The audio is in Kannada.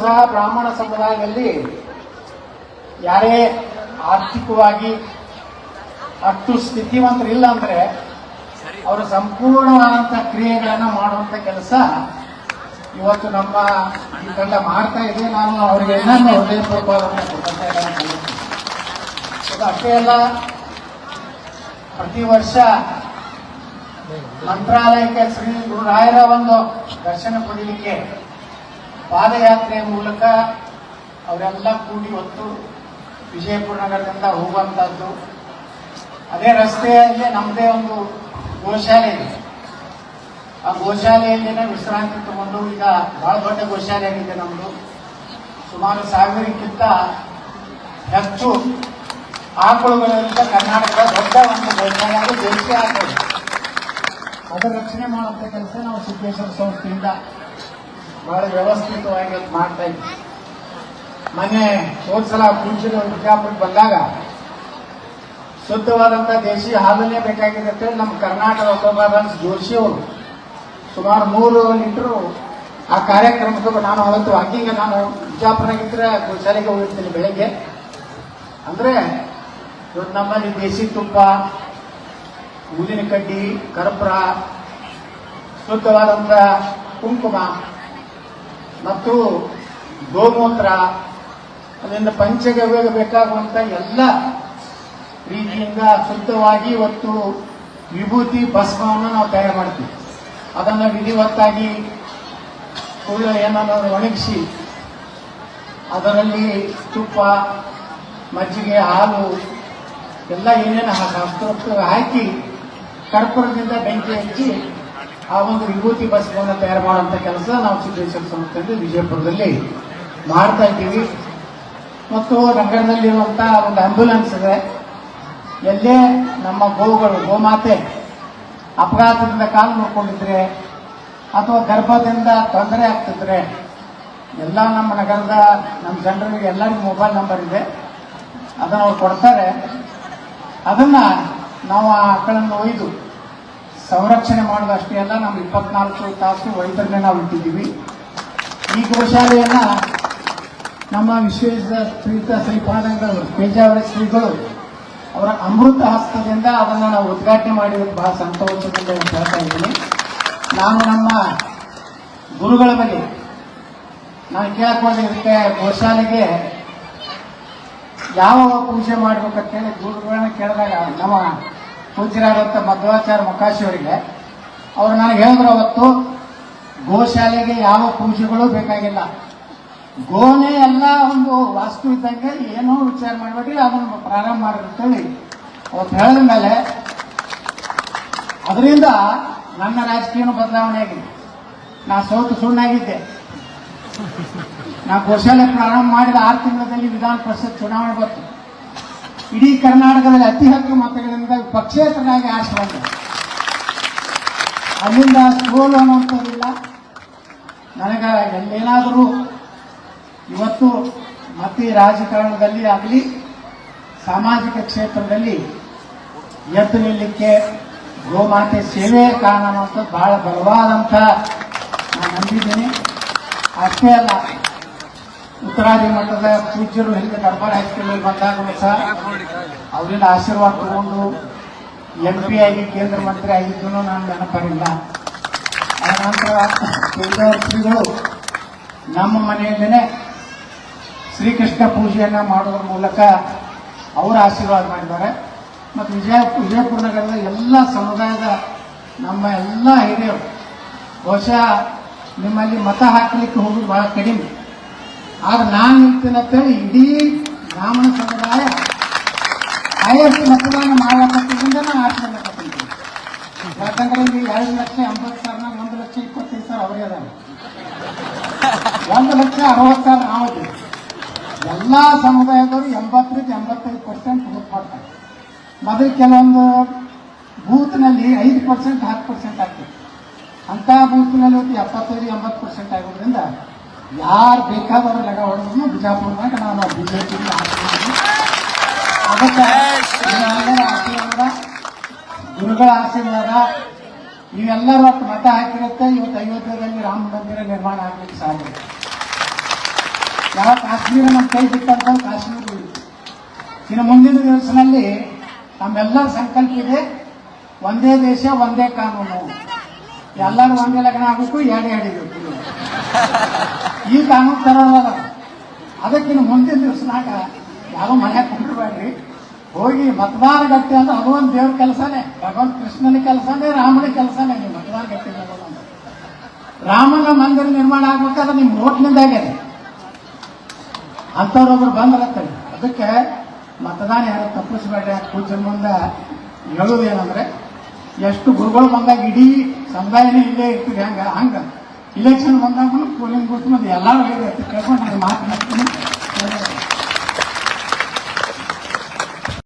ಸಹ ಬ್ರಾಹ್ಮಣ ಸಮುದಾಯದಲ್ಲಿ ಯಾರೇ ಆರ್ಥಿಕವಾಗಿ ಅಷ್ಟು ಸ್ಥಿತಿವಂತರಿಲ್ಲ ಅಂದ್ರೆ ಅವರು ಸಂಪೂರ್ಣವಾದಂತ ಕ್ರಿಯೆಗಳನ್ನ ಮಾಡುವಂತ ಕೆಲಸ ಇವತ್ತು ನಮ್ಮ ಈ ತಂಡ ಮಾಡ್ತಾ ಇದೆ. ನಾನು ಅವರಿಗೆ ನನ್ನ ಹೃದಯಪೂರ್ವಕವಾದಂತ ಕೃತಜ್ಞತೆಗಳನ್ನು ಅಷ್ಟೇ ಅಲ್ಲ, ಪ್ರತಿ ವರ್ಷ ಮಂತ್ರಾಲಯಕ್ಕೆ ಶ್ರೀ ಗುರುರಾಯರ ಒಂದು ದರ್ಶನ ಪಡೀಲಿಕ್ಕೆ ಪಾದಯಾತ್ರೆಯ ಮೂಲಕ ಅವರೆಲ್ಲ ಕೂಡಿ ಹೊತ್ತು ವಿಜಯಪುರ ನಗರದಿಂದ ಹೋಗುವಂಥದ್ದು ಅದೇ ರಸ್ತೆಯಲ್ಲಿ ನಮ್ಮದೇ ಒಂದು ಗೋಶಾಲೆ ಇದೆ. ಆ ಗೋಶಾಲೆಯಲ್ಲಿನೇ ವಿಶ್ರಾಂತಿ ತಗೊಂಡು ಈಗ ಬಹಳ ದೊಡ್ಡ ಗೋಶಾಲೆ ಆಗಿದೆ ನಮ್ಮದು ಸುಮಾರು ಸಾವಿರಕ್ಕಿಂತ ಹೆಚ್ಚು ಆಕಳುಗಳಿಂದ ಕರ್ನಾಟಕದ ದೊಡ್ಡ ಒಂದು ಗೋಶಾಲೆ ಅದು ದೇಶೀಯ ಆಕಳು ಅದರ ರಕ್ಷಣೆ ಮಾಡುವಂತ ಕೆಲಸ ನಾವು ಸಿದ್ದೇಶ್ವರ ಸಂಸ್ಥೆಯಿಂದ ಬಹಳ ವ್ಯವಸ್ಥಿತವಾಗಿ ಇವತ್ತು ಮಾಡ್ತಾ ಇದ್ವಿ ಮೊನ್ನೆ ಹೋದ್ ಸಲ ಪೂಜ್ಯರು ವಿಜಯಪುರಕ್ಕೆ ಬಂದಾಗ ಶುದ್ಧವಾದಂತ ದೇಶಿ ಹಾಲನ್ನೇ ಬೇಕಾಗಿದೆ ಅಂತೇಳಿ ನಮ್ಮ ಕರ್ನಾಟಕ ಒಬ್ಬ ಜೋಶಿ ಅವರು ಸುಮಾರು ಮೂರು ಲೀಟರ್ ಆ ಕಾರ್ಯಕ್ರಮಕ್ಕೆ ನಾನು ಅವತ್ತು ವಾಕಿಂಗ್ ನಾನು ಬಿಜಾಪುರಾಗಿದ್ರೆ ಶಾಲೆಗೆ ಹೋಗಿರ್ತೀನಿ ಬೆಳಗ್ಗೆ. ಅಂದ್ರೆ ಇವತ್ತು ನಮ್ಮಲ್ಲಿ ದೇಸಿ ತುಪ್ಪ, ಊದಿನ ಕಡ್ಡಿ, ಕರ್ಪೂರ, ಶುದ್ಧವಾದಂತ ಕುಂಕುಮ ಮತ್ತು ಗೋಮೂತ್ರ, ಅದರಿಂದ ಪಂಚಗವ್ಯ ಬೇಕಾಗುವಂತ ಎಲ್ಲ ರೀತಿಯಿಂದ ಶುದ್ಧವಾಗಿ ಇವತ್ತು ವಿಭೂತಿ ಭಸ್ಮವನ್ನು ನಾವು ತಯಾರು ಮಾಡ್ತೀವಿ. ಅದನ್ನು ವಿಧಿವತ್ತಾಗಿ ಕೂಡ ಏನನ್ನು ಒಣಗಿಸಿ, ಅದರಲ್ಲಿ ತುಪ್ಪ, ಮಜ್ಜಿಗೆ, ಹಾಲು, ಎಲ್ಲ ಏನೇನು ಹಾಕಿ ಹಾಕಿ ಕರ್ಪೂರದಿಂದ ಬೆಂಕಿ ಹಚ್ಚಿ ಆ ಒಂದು ವಿಭೂತಿ ಬಸ್ಗಳನ್ನು ತಯಾರು ಮಾಡುವಂತ ಕೆಲಸ ನಾವು ಸಿದ್ದೇಶ್ವರ ಸಂಸ್ಥೆಯಲ್ಲಿ ವಿಜಯಪುರದಲ್ಲಿ ಮಾಡ್ತಾ ಇದ್ದೀವಿ. ಮತ್ತು ನಗರದಲ್ಲಿರುವಂತ ಒಂದು ಆಂಬ್ಯುಲೆನ್ಸ್ ಇದೆ. ಎಲ್ಲೇ ನಮ್ಮ ಗೋಗಳು ಗೋಮಾತೆ ಅಪಘಾತದಿಂದ ಕಾಲು ನೋಡ್ಕೊಂಡಿದ್ರೆ ಅಥವಾ ಗರ್ಭದಿಂದ ತೊಂದರೆ ಆಗ್ತಿದ್ರೆ ಎಲ್ಲ ನಮ್ಮ ನಗರದ ನಮ್ಮ ಜನರಿಗೆ ಎಲ್ಲರಿಗೂ ಮೊಬೈಲ್ ನಂಬರ್ ಇದೆ. ಅದನ್ನು ಅವ್ರು ಕೊಡ್ತಾರೆ. ಅದನ್ನ ನಾವು ಆ ಆಕಳನ್ನು ಒಯ್ದು ಸಂರಕ್ಷಣೆ ಮಾಡೋದಷ್ಟೇ ಅಲ್ಲ ನಮ್ಮ ಇಪ್ಪತ್ನಾಲ್ಕು ತಾಸು ವೈದ್ಯರನ್ನೇ ನಾವು ಇಟ್ಟಿದ್ದೀವಿ. ಈ ಗೋಶಾಲೆಯನ್ನ ನಮ್ಮ ವಿಶ್ವೇಶ ಶ್ರೀತ ಶ್ರೀಪಾದಂಗಳು ಪೇಜಾವರ ಶ್ರೀಗಳು, ಅವರ ಅಮೃತ ಹಸ್ತದಿಂದ ಅದನ್ನು ನಾವು ಉದ್ಘಾಟನೆ ಮಾಡಿರೋದು ಬಹಳ ಸಂತೋಷದಿಂದ ಹೇಳ್ತಾ ಇದ್ದೀನಿ. ನಾನು ನಮ್ಮ ಗುರುಗಳ ಬಗ್ಗೆ ನಾನು ಕೇಳ್ಕೊಂಡಿದ್ದಕ್ಕೆ ಗೋಶಾಲೆಗೆ ಯಾವ ಪೂಜೆ ಮಾಡ್ಬೇಕಂತೇಳಿ ಗುರುಗಳನ್ನ ಕೇಳಿದಾಗ ನಮ್ಮ ಪೂಜ್ಯರಾದಂಥ ಮಧ್ವಾಚಾರ್ಯ ಮುಖಾಶಿಯವರಿಗೆ ಅವ್ರು ನನಗೆ ಹೇಳಿದ್ರು ಅವತ್ತು, ಗೋಶಾಲೆಗೆ ಯಾವ ಪೂಜೆಗಳು ಬೇಕಾಗಿಲ್ಲ. ಗೋನೆ ಎಲ್ಲ ಒಂದು ವಾಸ್ತು ಇದ್ದಂಗೆ ಏನೋ ವಿಚಾರ ಮಾಡಬೇಡಿ ಅದನ್ನು ಪ್ರಾರಂಭ ಮಾಡಿರ್ತೇಳಿ ಅವತ್ತು ಹೇಳಿದ ಮೇಲೆ, ಅದರಿಂದ ನನ್ನ ರಾಜಕೀಯನೂ ಬದಲಾವಣೆ ಆಗಿದೆ. ನಾ ಸೋತು ಸುಣ್ಣಾಗಿದ್ದೆ. ನಾ ಗೋಶಾಲೆ ಪ್ರಾರಂಭ ಮಾಡಿದ ಆರು ತಿಂಗಳಲ್ಲಿ ವಿಧಾನ ಪರಿಷತ್ ಚುನಾವಣೆ ಬಂತು. ಇಡೀ ಕರ್ನಾಟಕದಲ್ಲಿ ಅತಿ ಹೆಚ್ಚು ಮತಗಳಿಂದ ಪಕ್ಷೇತರನಾಗಿ ಆಶ್ರಯ ಅಲ್ಲಿಂದ ಸೋಲು ಅನ್ನುವಂಥದ್ದಿಲ್ಲ. ನನಗ ಎಲ್ಲೇನಾದರೂ ಇವತ್ತು ಮತ್ತೆ ರಾಜಕಾರಣದಲ್ಲಿ ಆಗಲಿ, ಸಾಮಾಜಿಕ ಕ್ಷೇತ್ರದಲ್ಲಿ ಎದ್ದು ನಿಲ್ಲಕ್ಕೆ ಗೋಮಾತೆ ಸೇವೆ ಕಾರಣ ಅನ್ನುವಂಥದ್ದು ಬಹಳ ಬಲವಾದಂಥ ನಾನು ನಂಬಿದ್ದೀನಿ. ಅಷ್ಟೇ ಅಲ್ಲ ಉತ್ತರಾದಿ ಮಠದ ಪೂಜ್ಯರು ಹಿಂದೆ ದರ್ಬಾರ್ ಹೈಸ್ಕೂಲಲ್ಲಿ ಬಂದಾಗ ಸಹ ಅವರಿಂದ ಆಶೀರ್ವಾದ ತಗೊಂಡು ಎಂ ಪಿ ಆಗಿ ಕೇಂದ್ರ ಮಂತ್ರಿ ಆಗಿದ್ದು ನಾನು ನೆನಪರಿಲ್ಲ ಆ ನಂತರ ಕೇಂದ್ರ ಶ್ರೀಗಳು ನಮ್ಮ ಮನೆಯಲ್ಲೇ ಶ್ರೀಕೃಷ್ಣ ಪೂಜೆಯನ್ನ ಮಾಡೋದ್ರ ಮೂಲಕ ಅವರು ಆಶೀರ್ವಾದ ಮಾಡಿದ್ದಾರೆ. ಮತ್ತು ವಿಜಯ ವಿಜಯಪುರ ನಗರದ ಎಲ್ಲ ಸಮುದಾಯದ ನಮ್ಮ ಎಲ್ಲ ಹಿರಿಯರು ಬಹುಶಃ ನಿಮ್ಮಲ್ಲಿ ಮತ ಹಾಕಲಿಕ್ಕೆ ಹೋಗೋದು ಬಹಳ ಕಡಿಮೆ. ಆದ್ರೆ ನಾನು ನಿಂತಿನಂತೇಳಿ ಇಡೀ ಬ್ರಾಹ್ಮಣ ಸಮುದಾಯ ಹೈಯೆಸ್ಟ್ ಮತದಾನ ಮಾಡಬೇಕಂತದಿಂದ ನಾನು ಆಚರಣೆ ಯಾಕಂದ್ರೆ ಇಲ್ಲಿ ಎರಡು ಲಕ್ಷ ಎಂಬತ್ತು ಸಾವಿರ ಒಂದು ಲಕ್ಷ ಇಪ್ಪತ್ತೈದು ಸಾವಿರ ಅವರೇ ಅದಾವೆ ಒಂದು ಲಕ್ಷ ಅರವತ್ತು ಸಾವಿರ ನಾವು ಎಲ್ಲಾ ಸಮುದಾಯದವರು ಎಂಬತ್ತರಿಂದ ಎಂಬತ್ತೈದು ಪರ್ಸೆಂಟ್ ವೋಟ್ ಮಾಡ್ತಾರೆ. ಮೊದಲು ಕೆಲವೊಂದು ಬೂತ್ನಲ್ಲಿ ಐದು ಪರ್ಸೆಂಟ್, ಹತ್ತು ಪರ್ಸೆಂಟ್ ಆಗ್ತದೆ. ಅಂತ ಬೂತ್ನಲ್ಲಿ ಹೋಗಿ ಎಪ್ಪತ್ತೈದು, ಎಂಬತ್ತು ಪರ್ಸೆಂಟ್ ಆಗೋದ್ರಿಂದ ಯಾರು ಬೇಕಾದವರು ಲಗ ಹೊಡೆದ್ರು ಬಿಜಾಪುರದಾಗ ನಾನು ಬಿಜೆಪಿ ಅದಕ್ಕೆ ಆಶೀರ್ವಾದ, ಗುರುಗಳ ಆಶೀರ್ವಾದ, ನೀವೆಲ್ಲರೂ ಮತ ಹಾಕಿರುತ್ತೆ. ಇವತ್ತು ಅಯೋಧ್ಯದಲ್ಲಿ ರಾಮ ಮಂದಿರ ನಿರ್ಮಾಣ ಆಗ್ಲಿಕ್ಕೆ ಸಾಧ್ಯ ಯಾವ ಕಾಶ್ಮೀರ ನಮ್ಮ ಕೈ ಬಿಟ್ಟಂತ ಕಾಶ್ಮೀರ ಇನ್ನು ಮುಂದಿನ ದಿವಸದಲ್ಲಿ ನಮ್ಮೆಲ್ಲರ ಸಂಕಲ್ಪ ಇದೆ. ಒಂದೇ ದೇಶ, ಒಂದೇ ಕಾನೂನು. ಎಲ್ಲರೂ ಒಂದೇ ಲಗ್ನ ಆಗಬೇಕು, ಎರಡು ಹಿಡಿಬೇಕು ಈ ಕಾನೂನು ತರೋದಲ್ಲ ಅದಕ್ಕಿಂತ ಮುಂದಿನ ದಿವಸನಾಗ ಯಾರೋ ಮನೆ ಕುಂಡ್ರಬೇಡ್ರಿ ಹೋಗಿ ಮತದಾನ ಗಟ್ಟಿ ಅಂತ ಅದು ದೇವ್ರ ಕೆಲಸನೇ, ಭಗವಂತ ಕೃಷ್ಣನ ಕೆಲಸನೇ, ರಾಮನ ಕೆಲಸನೇ. ನೀವು ಮತದಾರ ಗಟ್ಟಿ. ರಾಮನ ಮಂದಿರ ನಿರ್ಮಾಣ ಆಗ್ಬೇಕಾದ್ರೆ ನಿಮ್ ಓಟ್ನಿಂದ ಆಗ್ಯದ ಅಂಥವ್ರೊಬ್ರು ಬಂದ್ರತ್ತಲ್ಲಿ ಅದಕ್ಕೆ ಮತದಾನ ಯಾರು ತಪ್ಪಿಸ್ಬೇಡ್ರಿ. ಪೂಜೆ ಮುಂದೆ ಹೇಳೋದೇನಂದ್ರೆ, ಎಷ್ಟು ಗುರುಗಳು ಬಂದಾಗ ಇಡೀ ಸಮುದಾಯನೇ ಇಲ್ಲೇ ಇರ್ತೀವಿ ಹಂಗ ಹಂಗ. ಇಲೆಕ್ಷನ್ ಬಂದಾಗ ಪೋಲಿಂಗ್ ಬೂತ್ ಮುಂದೆ ಎಲ್ಲರೂ ಕೇಳ್ಕೊಂಡು ನಾನು ಮಾತನಾಡ್ತೀನಿ